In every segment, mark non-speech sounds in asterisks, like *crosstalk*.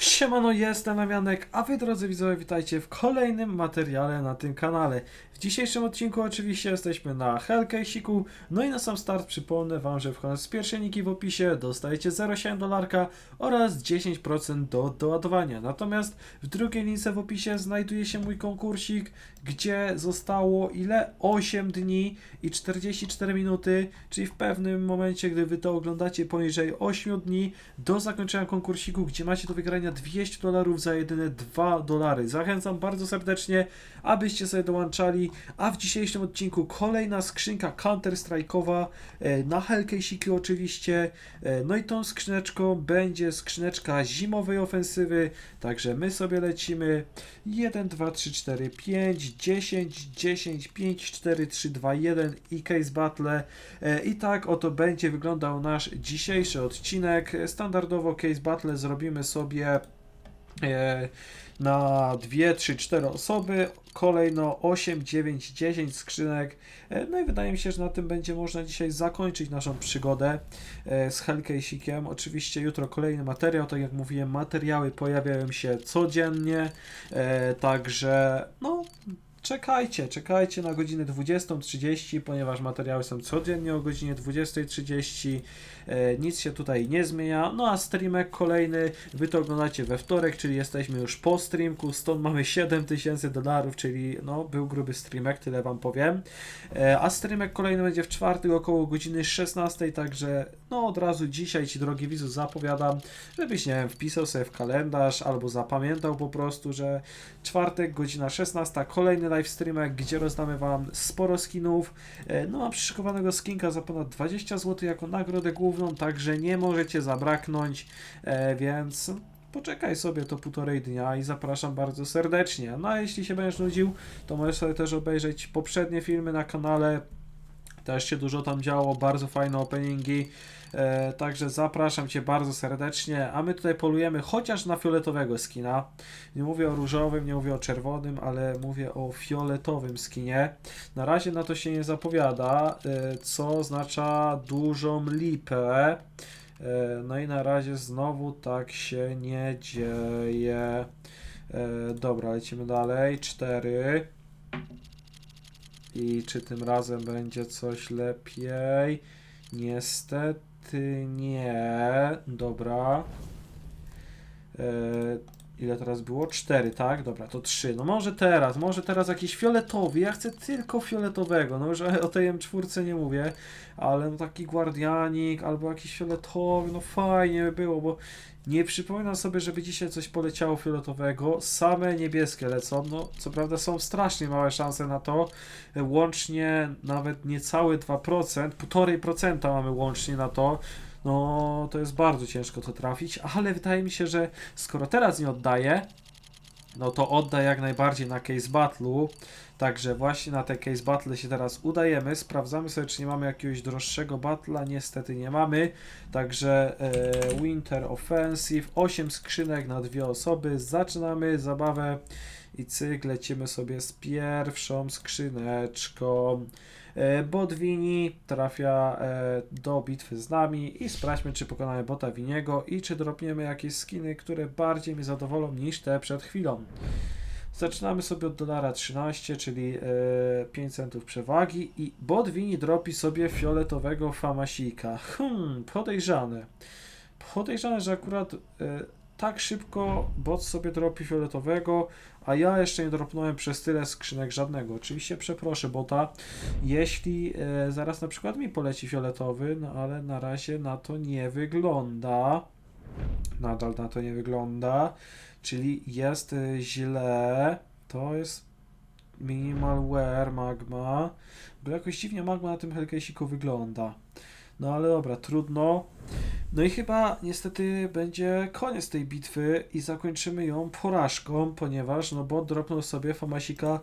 Siemano, jestem Amianek, a wy drodzy widzowie witajcie w kolejnym materiale na tym kanale. W dzisiejszym odcinku oczywiście jesteśmy na Hellcase'iku, no i na sam start przypomnę wam, że wchodząc z pierwszej niki w opisie dostajecie 0,7 dolarka oraz 10% do doładowania. Natomiast w drugiej lince w opisie znajduje się mój konkursik, gdzie zostało ile? 8 dni i 44 minuty, czyli w pewnym momencie, gdy wy to oglądacie poniżej 8 dni do zakończenia konkursiku, gdzie macie do wygrania 200 dolarów za jedyne 2 dolary. Zachęcam bardzo serdecznie, abyście sobie dołączali, a w dzisiejszym odcinku kolejna skrzynka Counter-Strike'owa e, na Hellcase'iki oczywiście, E, no i tą skrzyneczką będzie skrzyneczka zimowej ofensywy, także my sobie lecimy 1, 2, 3, 4, 5, 10, 10, 5, 4, 3, 2, 1 i Case Battle. E, I tak oto będzie wyglądał nasz dzisiejszy odcinek. Standardowo Case Battle zrobimy sobie na 2, 3, 4 osoby. Kolejno 8, 9, 10 skrzynek. E, No i wydaje mi się, że na tym będzie można dzisiaj zakończyć naszą przygodę e, z Hellcase'ikiem. Oczywiście jutro kolejny materiał, tak jak mówiłem, materiały pojawiają się codziennie, e, także no czekajcie, czekajcie na godzinę 20.30, ponieważ materiały są codziennie o godzinie 20.30. E, nic się tutaj nie zmienia. No a streamek kolejny, wy to oglądacie we wtorek, czyli jesteśmy już po streamku, stąd mamy 7000 dolarów, czyli no był gruby streamek, tyle wam powiem. E, a streamek kolejny będzie w czwartek około godziny 16, także no od razu dzisiaj ci drogi widzu zapowiadam, żebyś nie wiem, wpisał sobie w kalendarz albo zapamiętał po prostu, że czwartek godzina 16 kolejny live streamek, gdzie rozdamy wam sporo skinów. E, No mam przyszykowanego skinka za ponad 20 zł jako nagrodę główną, także nie możecie zabraknąć, e, więc poczekaj sobie to półtorej dnia i zapraszam bardzo serdecznie. No a jeśli się będziesz nudził, to możesz sobie też obejrzeć poprzednie filmy na kanale. Też się dużo tam działo, bardzo fajne openingi. E, także zapraszam Cię bardzo serdecznie. A my tutaj polujemy chociaż na fioletowego skina. Nie mówię o różowym, nie mówię o czerwonym, ale mówię o fioletowym skinie. Na razie na to się nie zapowiada, e, co oznacza dużą lipę. E, No i na razie znowu tak się nie dzieje. E, Dobra, lecimy dalej. Cztery. I czy tym razem będzie coś lepiej? Niestety nie. Dobra. E, ile teraz było? 4, tak? Dobra, to 3. No może teraz, może teraz jakiś fioletowy. Ja chcę tylko fioletowego. No już *laughs* o tej M4 nie mówię, ale no taki guardianik albo jakiś fioletowy, no fajnie by było, bo nie przypominam sobie, żeby dzisiaj coś poleciało fioletowego. Same niebieskie lecą. No, co prawda są strasznie małe szanse na to. Łącznie nawet niecałe 2%, 1,5% mamy łącznie na to. No, to jest bardzo ciężko to trafić, ale wydaje mi się, że skoro teraz nie oddaję, no to odda jak najbardziej na Case Battle'u. Także właśnie na te Case Battle się teraz udajemy. Sprawdzamy sobie, czy nie mamy jakiegoś droższego battle'a. Niestety nie mamy. Także e, Winter Offensive, 8 skrzynek na dwie osoby. Zaczynamy zabawę i cyk, lecimy sobie z pierwszą skrzyneczką. E, Bot Wini trafia e, do bitwy z nami i sprawdźmy, czy pokonamy bota Winiego i czy dropniemy jakieś skiny, które bardziej mnie zadowolą niż te przed chwilą. Zaczynamy sobie od dolara 13, czyli e, 5 centów przewagi i bot Wini dropi sobie fioletowego famasika. Hmm, podejrzane. Podejrzane, że akurat e, tak szybko bot sobie dropi fioletowego, a ja jeszcze nie dropnąłem przez tyle skrzynek żadnego. Oczywiście przeproszę bota, jeśli e, zaraz na przykład mi poleci fioletowy, no ale na razie na to nie wygląda. Nadal na to nie wygląda, czyli jest e, źle. To jest minimal wear magma, bo jakoś dziwnie magma na tym Hellcase'iku wygląda. No ale dobra, trudno. No i chyba niestety będzie koniec tej bitwy i zakończymy ją porażką, ponieważ no bo dropnął sobie Famasika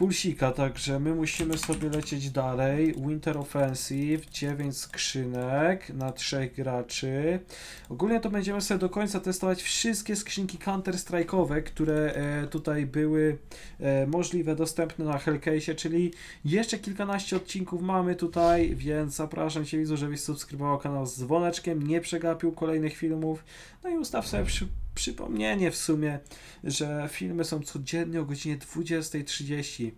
Pulsika, także my musimy sobie lecieć dalej. Winter Offensive, 9 skrzynek na 3 graczy. Ogólnie to będziemy sobie do końca testować wszystkie skrzynki Counter-Strike'owe, które e, tutaj były e, możliwe, dostępne na Hellcase, czyli jeszcze kilkanaście odcinków mamy tutaj, więc zapraszam Cię widzu, żebyś subskrybował kanał z dzwoneczkiem, nie przegapił kolejnych filmów, no i ustaw sobie przy, przypomnienie w sumie, że filmy są codziennie o godzinie 20.30.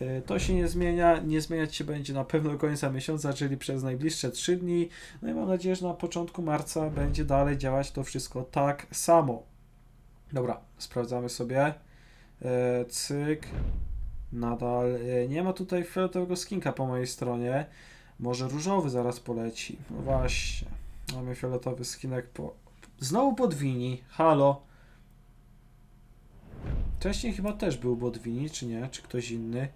E, To się nie zmienia, nie zmieniać się będzie na pewno do końca miesiąca, czyli przez najbliższe 3 dni. No i mam nadzieję, że na początku marca będzie dalej działać to wszystko tak samo. Dobra, sprawdzamy sobie. E, cyk. Nadal e, nie ma tutaj fioletowego skinka po mojej stronie. Może różowy zaraz poleci. No właśnie. Mamy fioletowy skinek po... Znowu podwini. Halo. Wcześniej chyba też był Bodwini, czy nie? Czy ktoś inny?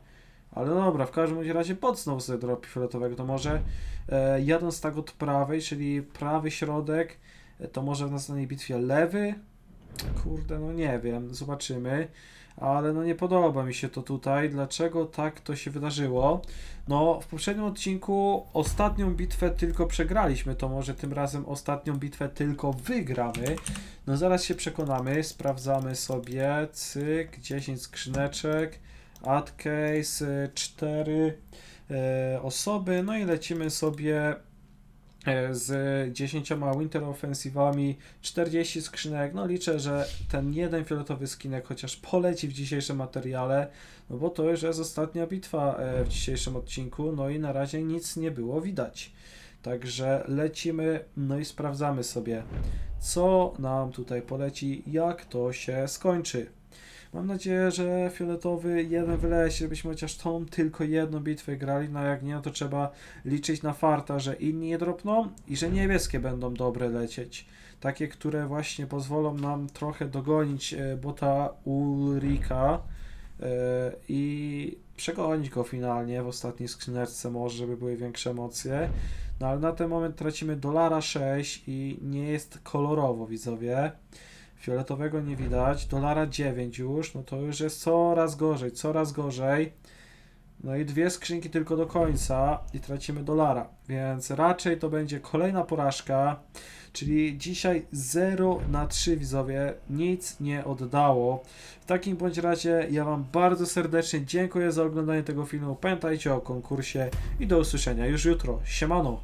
Ale no dobra, w każdym razie pod znowu sobie dropi fioletowego. To może e, jadąc tak od prawej, czyli prawy środek, e, to może w następnej bitwie lewy? Kurde, no nie wiem, zobaczymy. Ale no nie podoba mi się to tutaj. Dlaczego tak to się wydarzyło? No, w poprzednim odcinku ostatnią bitwę tylko przegraliśmy, to może tym razem ostatnią bitwę tylko wygramy. No zaraz się przekonamy, sprawdzamy sobie, cyk, 10 skrzyneczek, add case, 4 e, osoby, no i lecimy sobie z 10 winter offensywami, 40 skrzynek, no liczę, że ten jeden fioletowy skinek chociaż poleci w dzisiejszym materiale, no bo to już jest ostatnia bitwa e, w dzisiejszym odcinku, no i na razie nic nie było widać. Także lecimy, no i sprawdzamy sobie, co nam tutaj poleci, jak to się skończy. Mam nadzieję, że fioletowy jeden wyleci, żebyśmy chociaż tą tylko jedną bitwę grali, no jak nie, no to trzeba liczyć na farta, że inni je dropną i że niebieskie będą dobre lecieć. Takie, które właśnie pozwolą nam trochę dogonić e, bota Ulrika e, i przegonić go finalnie w ostatniej skrzyneczce może, żeby były większe emocje. No ale na ten moment tracimy dolara 6 i nie jest kolorowo, widzowie. Fioletowego nie widać, dolara 9 już, no to już jest coraz gorzej, coraz gorzej. No i dwie skrzynki tylko do końca i tracimy dolara, więc raczej to będzie kolejna porażka, czyli dzisiaj 0 na 3 widzowie, nic nie oddało. W takim bądź razie ja Wam bardzo serdecznie dziękuję za oglądanie tego filmu, pamiętajcie o konkursie i do usłyszenia już jutro. Siemano!